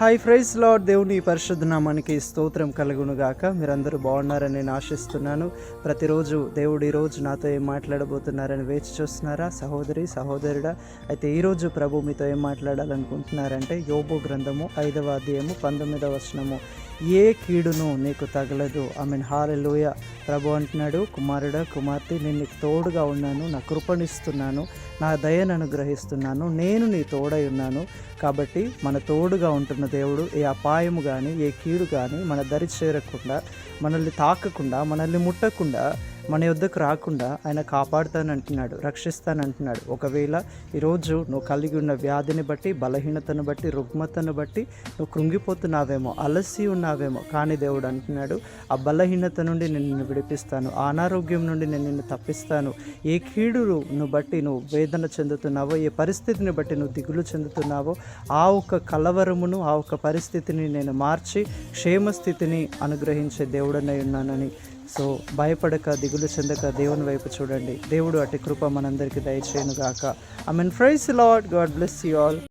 Hi fries lord దేవుని పరిశుద్ధ నామానికి స్తోత్రం కలుగును గాక మీరందరూ బాగున్నారని నేను ఆశిస్తున్నాను. ప్రతిరోజు దేవుడు ఈరోజు నాతో ఏం మాట్లాడబోతున్నారని వేచి చూస్తున్నారా? సహోదరి సహోదరుడా అయితే ఈరోజు ప్రభు మీతో ఏం మాట్లాడాలనుకుంటున్నారంటే యోబు గ్రంథము ఐదవ అధ్యాయము పంతొమ్మిదవ వచనము. ఏ కీడును నీకు తగలదు. I mean hallelujah. ప్రభు అంటున్నాడు కుమారుడా కుమార్తె నేను నీకు తోడుగా ఉన్నాను. నా కృపణిస్తున్నాను. నా దయను అనుగ్రహిస్తున్నాను. నేను నీ తోడై ఉన్నాను. కాబట్టి మన తోడుగా ఉంటున్న దేవుడు ఏ అపాయము కానీ ఏ కీడు కానీ మన దరి చేరకుండా మనల్ని తాకకుండా మనల్ని ముట్టకుండా మన యుద్ధకు రాకుండా ఆయన కాపాడుతానంటున్నాడు రక్షిస్తానంటున్నాడు. ఒకవేళ ఈరోజు నువ్వు కలిగి ఉన్న వ్యాధిని బట్టి బలహీనతను బట్టి రుగ్మతను బట్టి నువ్వు కృంగిపోతున్నావేమో అలసి ఉన్నావేమో. కానీ దేవుడు అంటున్నాడు ఆ బలహీనత నుండి నేను నిన్ను విడిపిస్తాను ఆ అనారోగ్యం నుండి నేను నిన్ను తప్పిస్తాను. ఏ కీడును బట్టి నువ్వు వేదన చెందుతున్నావో ఏ పరిస్థితిని బట్టి నువ్వు దిగులు చెందుతున్నావో ఆ ఒక్క కలవరమును ఆ ఒక్క పరిస్థితిని నేను మార్చి క్షేమస్థితిని అనుగ్రహించే దేవుడనై ఉన్నానని సో భయపడక దిగులు చెందక దేవుని వైపు చూడండి. దేవుడు అటు కృప మనందరికీ దయచేయను గాక I mean praise Lord God bless you all